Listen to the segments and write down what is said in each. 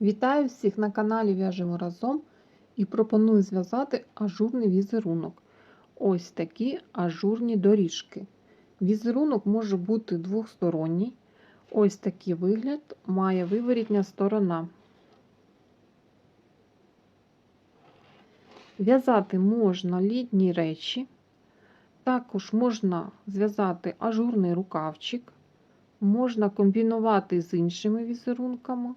Вітаю всіх на каналі В'яжемо разом і пропоную зв'язати ажурний візерунок. Ось такі ажурні доріжки. Візерунок може бути двосторонній. Ось такий вигляд має виворітня сторона. В'язати можна літні речі, також можна зв'язати ажурний рукавчик, можна комбінувати з іншими візерунками.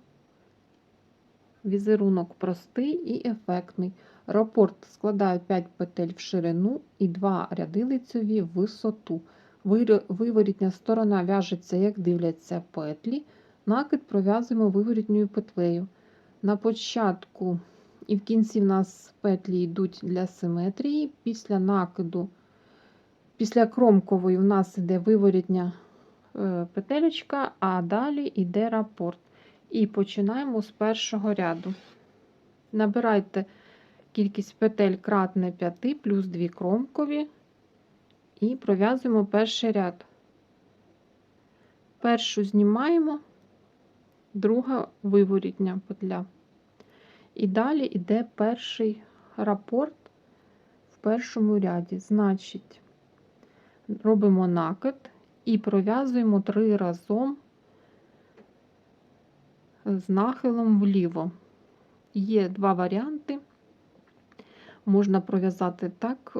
Візерунок простий і ефектний. Рапорт складає 5 петель в ширину і 2 ряди лицьові в висоту. Виворітня сторона в'яжеться, як дивляться петлі. Накид пров'язуємо виворітньою петлею. На початку і в кінці в нас петлі йдуть для симетрії. Після накиду, після кромкової, в нас йде виворітня е, петелечка, а далі йде рапорт. І починаємо з першого ряду. Набирайте кількість петель кратне 5 плюс 2 кромкові і пров'язуємо перший ряд. Першу знімаємо, друга виворітня петля. І далі йде перший рапорт в першому ряді. Значить, робимо накид і пров'язуємо три разом з нахилом вліво. Є два варіанти. Можна пров'язати так, е,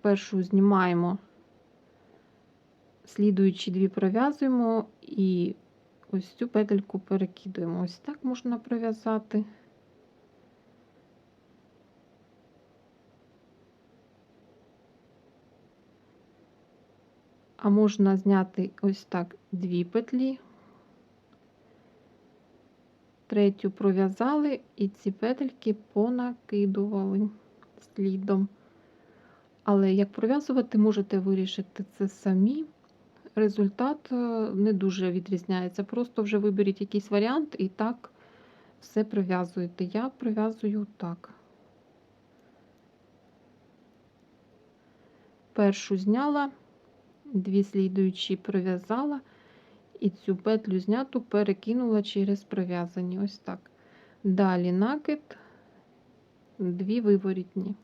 першу знімаємо, слідуючі дві пров'язуємо і ось цю петельку перекидуємо. Ось так можна пров'язати. А можна зняти ось так дві петлі, третю пров'язали і ці петельки понакидували слідом. Але як пров'язувати, можете вирішити це самі. Результат е, не дуже відрізняється. Просто вже виберіть якийсь варіант і так все прив'язуєте. Я прив'язую так. Першу зняла, дві слідуючі пров'язала. І цю петлю зняту перекинула через пров'язані. Ось так. Далі накид, дві виворітні.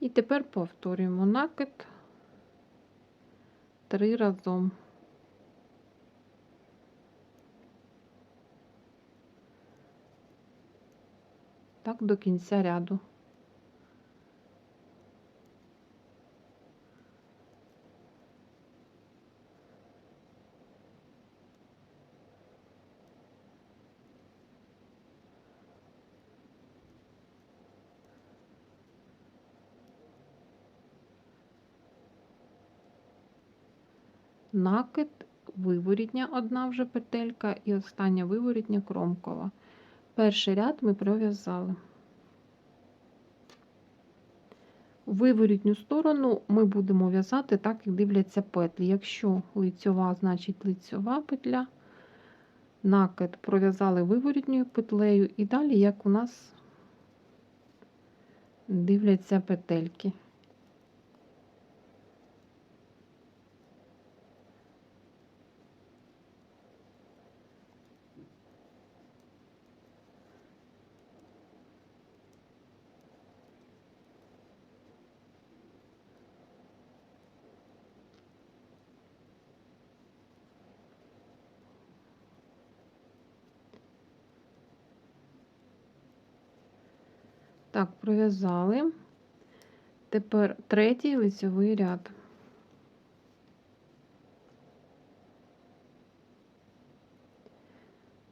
І тепер повторюємо накид три разом. Так до кінця ряду. Накид, виворітня одна вже петелька і остання виворітня кромкова. Перший ряд ми пров'язали. Виворітню сторону ми будемо в'язати так, як дивляться петлі. Якщо лицьова, значить лицьова петля, накид пров'язали виворітньою петлею, і далі, як у нас дивляться петельки. Так, пров'язали. Тепер третій лицьовий ряд.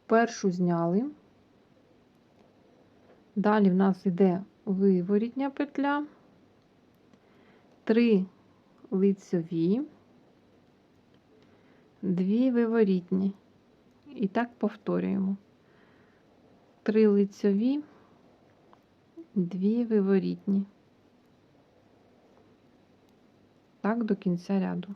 Першу зняли. Далі в нас йде виворітня петля, три лицьові, дві виворітні. І так повторюємо. Три лицьові дві виворітні. Так до кінця ряду.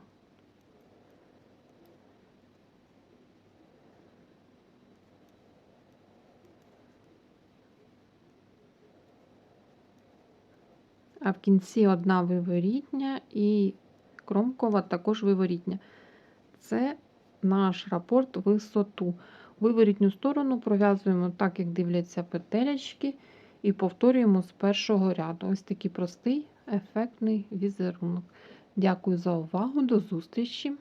А в кінці одна виворітня і кромкова також виворітня. Це наш рапорт висоту. Виворітню сторону пров'язуємо так, як дивляться петелечки, і повторюємо з першого ряду. Ось такий простий ефектний візерунок. Дякую за увагу, до зустрічі!